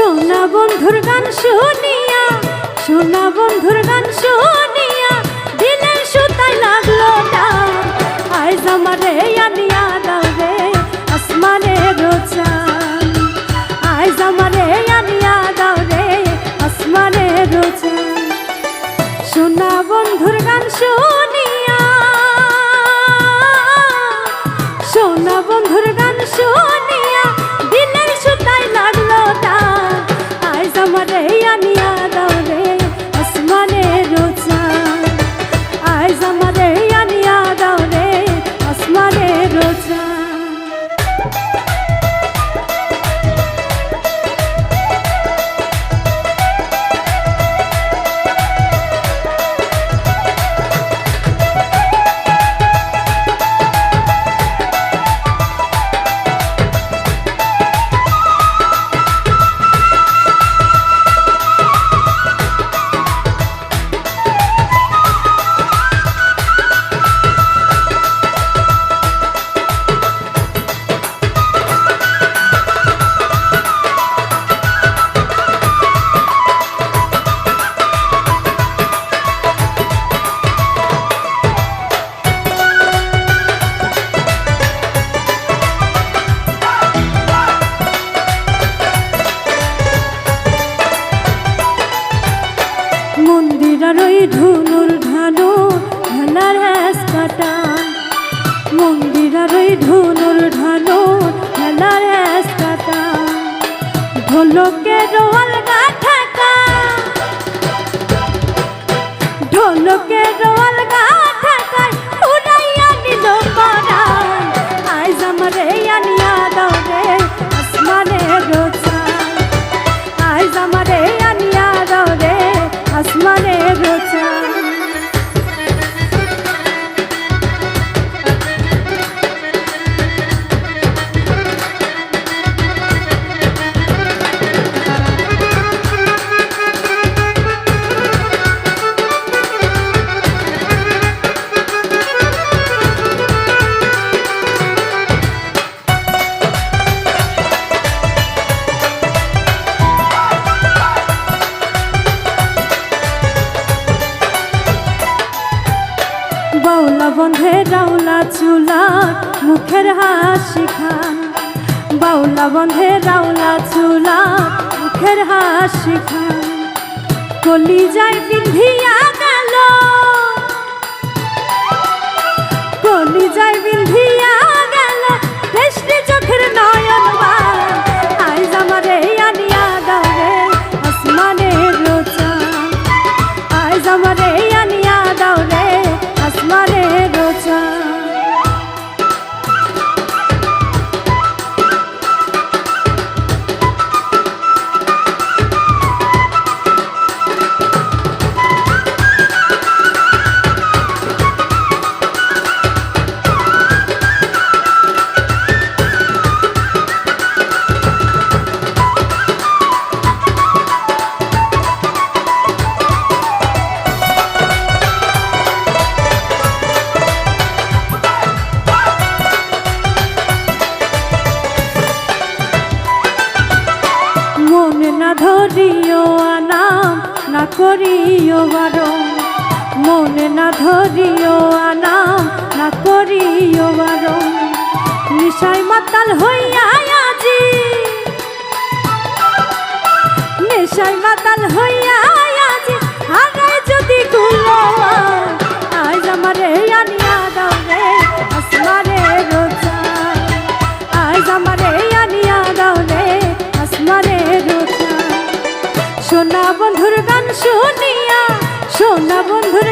সোনা বন্ধুর গান শুনিয়া, সোনা বন্ধুর গান শুনিয়া দিলের সুতায় লাগল আইজ আমারে আনিয়া দাও রে, আসমানে রোচান আইজ আমারে আনিয়া দাও রে, আসমানে রোচান সোনা বন্ধুর গান শুনিয়া, সোনা বন্ধুর গান শুনিয়া ধুনুর ঢানো ঢালার হ্যাস কাটা ওই ধুনুর ঢানো ঢালার হ্যাস কাটা। ঢোলকে বন্ধে রাউলা চুলা মুখের হাসি খান। বাউলা বন্ধে রাউলা চুলা মুখের হাসি খান। কলি যায় বিন্ধিয়া গেল। কলি যায় বিন্ধিয়া গেল। দেশটি চোখের নয়ন আইজ ধরিও আনাম, না করিও বারণ। মনে না ধরিও আনাম, না করিও বারণ। নিশায় মাতাল হইয়া আজি বন্ধুর